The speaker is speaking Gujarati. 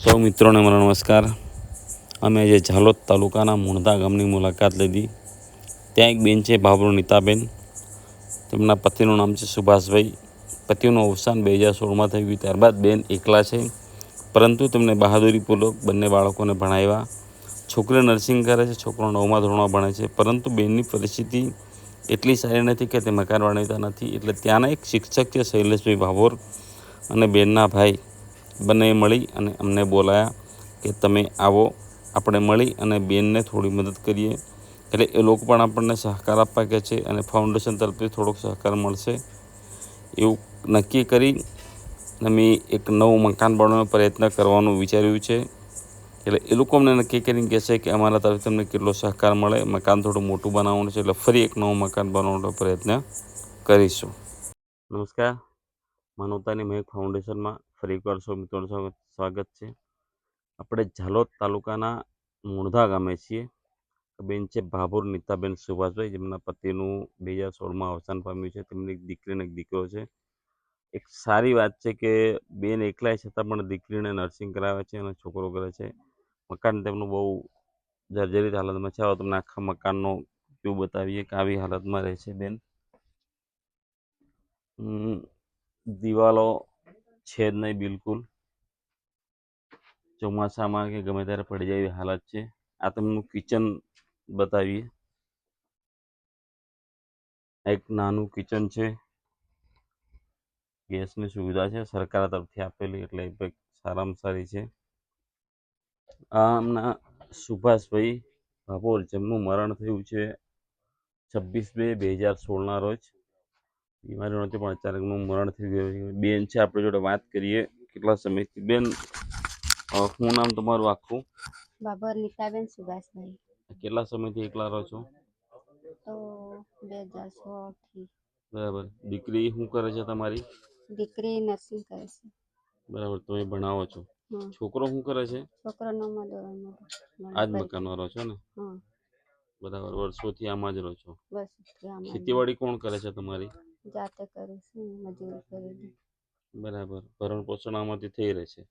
સૌ મિત્રોને મારા નમસ્કાર. અમે જે ઝાલોદ તાલુકાના મુણધા ગામની મુલાકાત લીધી. ત્યાં એક બેન છે, ભાભરો નીતાબેન. તેમના પતિનું નામ છે સુભાષભાઈ. પતિનું અવસાન બે હજાર સોળમાં થઈ ગયું ત્યારબાદ બેન એકલા છે. પરંતુ તેમને બહાદુરીપૂર્વક બંને બાળકોને ભણાવ્યા. છોકરી નર્સિંગ કરે છે, છોકરો નવમા ધોરણમાં ભણે છે. પરંતુ બેનની પરિસ્થિતિ એટલી સારી નથી કે તે મકાન બનાવતા નથી. એટલે ત્યાંના એક શિક્ષક છે શૈલેષભાઈ ભાભોર અને બેનના ભાઈ બંને મળી અને અમને બોલાયા કે તમે આવો, આપણે મળી અને બેનને થોડી મદદ કરીએ. એટલે એ લોકો પણ આપણને સહકાર આપવા કહે છે અને ફાઉન્ડેશન તરફથી થોડોક સહકાર મળશે. એવું નક્કી કરી અમે એક નવું મકાન બનાવવાનો પ્રયત્ન કરવાનું વિચાર્યું છે. એટલે એ લોકો અમને નક્કી કરીને કહેશે કે અમારા તરફથી તમને કેટલો સહકાર મળે. મકાન થોડું મોટું બનાવવાનું છે. એટલે ફરી એક નવું મકાન બનાવવાનો પ્રયત્ન કરીશું. નમસ્કાર. માનવતાની મહેક ફાઉન્ડેશનમાં ફરી એકવાર સૌ મિત્રોનું સ્વાગત છે. આપણે ઝાલોદ તાલુકાના મૂળધા ગામે છીએ. બેન છે ભાભોર નીતાબેન સુભાષભાઈ, જેમના પતિનું બે હજાર સોળમાં અવસાન પામ્યું છે. તેમની એક દીકરી અને એક દીકરો છે. એક સારી વાત છે કે બેન એકલાય છતાં પણ દીકરીને નર્સિંગ કરાવે છે અને છોકરો કરે છે. મકાન તેમનું બહુ જર્જરિત હાલતમાં છે. હવે તમને આખા મકાનનો વ્યૂ બતાવીએ કે આવી હાલતમાં રહે છે બેન. દિવાલો છે જ નહીં બિલકુલ. ચોમાસામાં કે ગમે ત્યારે પડી જાય એવી હાલત છે. આ તમને કિચન બતાવીએ. એક નાનું કિચન છે. ગેસની સુવિધા છે. સરકાર તરફથી આપેલી એટલે એ સારામાં સારી છે. આમના સુભાષભાઈ ભાભોર જેમનું મરણ થયું છે છવ્વીસ બે બે હજાર સોળના રોજ. બીમારી નહોતી પણ અચાનકનું મરણ થઈ ગયું બેન છે આપણે જોડે વાત કરીએ. કેટલા સમયથી? બેન શું નામ તમારું આખું? બાબર નીતાબેન સુભાષભાઈ. કેટલા સમયથી એકલા રહો છો? તો બે હજારથી બરાબર. દીકરી શું કરે છે તમારી? દીકરી નર્સિંગ કરે છે. બરાબર તમે ભણાવો છો. છોકરો શું કરે છે? છોકરો નવમા ધોરણમાં આ જ મકાનમાં રહો છો ને? બરાબર વર્ષોથી આમાં જ રહો છો. ખેતીવાડી કોણ કરે છે તમારી? જાતે કરું છું મજૂરી કરીને. બરાબર. ભરણ પોષણ આમાંથી થઈ રહે છે.